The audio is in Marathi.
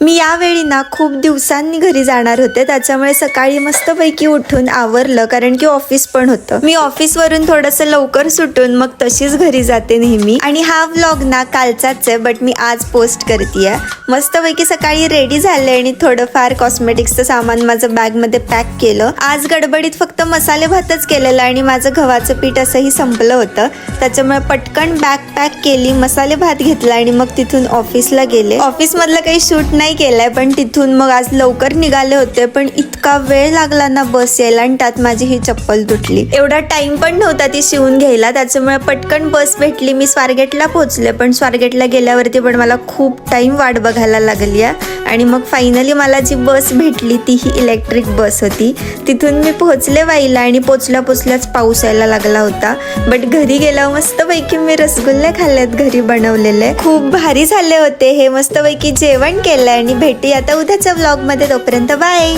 मी यावेळी ना खूप दिवसांनी घरी जाणार होते त्याच्यामुळे सकाळी मस्तपैकी उठून आवरलं कारण की ऑफिस पण होतं. मी ऑफिसवरून थोडंसं लवकर सुटून मग तशीच घरी जाते नेहमी. आणि हा व्लॉग ना कालचाच आहे बट मी आज पोस्ट करते मस्तपैकी सकाळी रेडी झाले आणि थोडंफार कॉस्मेटिक्सचं सामान माझं बॅगमध्ये पॅक केलं. आज गडबडीत फक्त मसाले भातच केलेला आणि माझं गव्हाचं पीठ असंही संपलं होतं. त्याच्यामुळे पटकन बॅग पॅक केली मसाले भात घेतला आणि मग तिथून ऑफिसला गेले. ऑफिसमधलं काही शूट नाही केलंय पण तिथून मग आज लवकर निघाले होते. पण इतका वेळ लागला ना बस यायला आणि त्यात माझी ही चप्पल तुटली. एवढा टाइम पण नव्हता ती शिवून घ्यायला. त्याच्यामुळे पटकन बस भेटली. मी स्वारगेटला पोहोचले पण स्वारगेटला गेल्यावरती पण मला खूप टाइम वाट बघायला लागली आहे. आणि मग फायनली मला जी बस भेटली ती ही इलेक्ट्रिक बस होती. तिथून मी पोहोचले वाईला आणि पोचल्या पोचल्याच पाऊस यायला लागला होता. बट घरी गेल्यावर मस्तपैकी मी रसगुल्ले खाल्लेत घरी बनवलेले. खूप भारी झाले होते. हे मस्तपैकी जेवण केलंय आणि भेटी आता उद्याच्या ब्लॉगमध्ये तोपर्यंत बाय